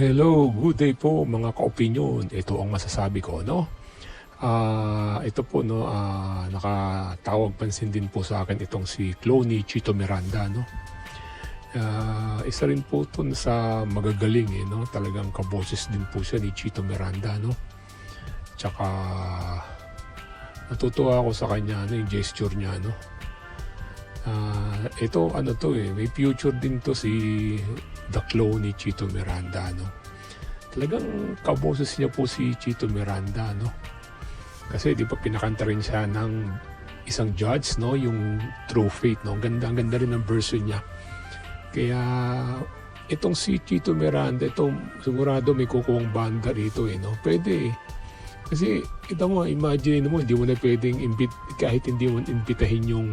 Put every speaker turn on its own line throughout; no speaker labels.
Hello, good day po mga ka-opinion. Ito ang masasabi ko, no? Ah, ito po no, ah, nakatawag pansin din po sa akin itong si Cloney Chito Miranda, no? Ah, isa rin po to sa magagaling eh, no? Talagang kaboses din po siya ni Chito Miranda, no? Tsaka natutuwa ako sa kanya, no, yung gesture niya, no? Ah, ito ano to eh, may future din to si The Clone ni Chito Miranda, no? Talagang kaboses niya po si Chito Miranda, no? Kasi di ba pinakanta rin siya ng isang judge, no? Yung True Faith, no? Ang Ganda, ang ganda rin ng version niya. Kaya itong si Chito Miranda, ito sigurado may kukuwang banda rito, eh, no? Pwede, eh. Kasi kita mo, imagine mo, hindi mo na pwedeng invite, kahit hindi mo imbitahin yung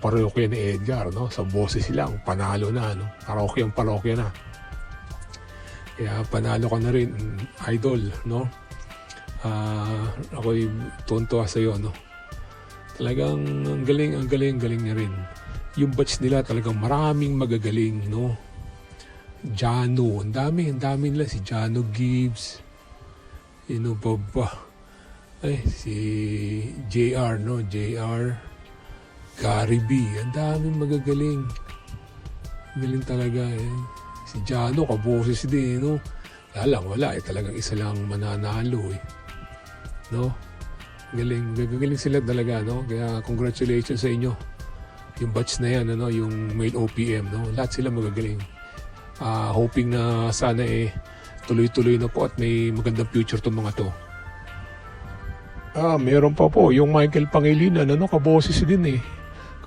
parokya ni Edgar, no? Sa boses lang, panalo na, no? Parokya ang parokya na. Kaya panalo ka na rin, idol, no? Ah, ako'y tuntua sa iyo, no? Talagang ang galing, ang galing, galing niya rin. Yung batch nila talagang maraming magagaling, no? Jano, ang dami, ang dami nila. Si Jano Gibbs, sino pa ba? Ay, si JR, no? JR, Gary B. Ang daming magagaling. Galing talaga eh. Si Jano, kaboses din, no? Wala lang, wala eh. Talagang isa lang mananalo eh. No? Galing, gagaling sila talaga, no? Kaya congratulations sa inyo. Yung batch na yan, ano, yung male OPM, no? Lahat sila magagaling. Ah, hoping na sana eh tuloy-tuloy na po at may magandang future tong mga to. Ah, meron pa po yung Michael Pangilinan, ano, kaboses din eh.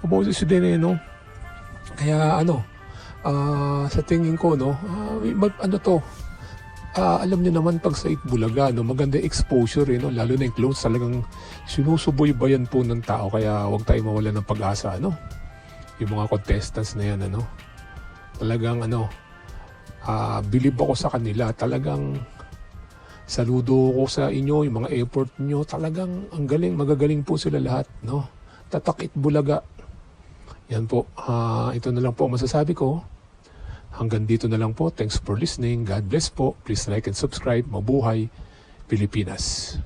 Kaboses din eh, no? Kaya ano, ah, sa tingin ko, no, ah, mag, ano to, ah, alam niyo naman pag sa Bulaga, no, maganda exposure, eh, no, lalo na yung clothes, talagang sinusuboy-bayan po ng tao, kaya huwag tayo mawala ng pag-asa, no? Yung mga contestants na yan, ano, talagang ano, ah, believe ako sa kanila, talagang saludo ko sa inyo, yung mga effort nyo, talagang ang galing, magagaling po sila lahat, no? Tatakit Bulaga. Yan po, ah, ito na lang po ang masasabi ko. Hanggang dito na lang po. Thanks for listening. God bless po. Please like and subscribe. Mabuhay, Pilipinas.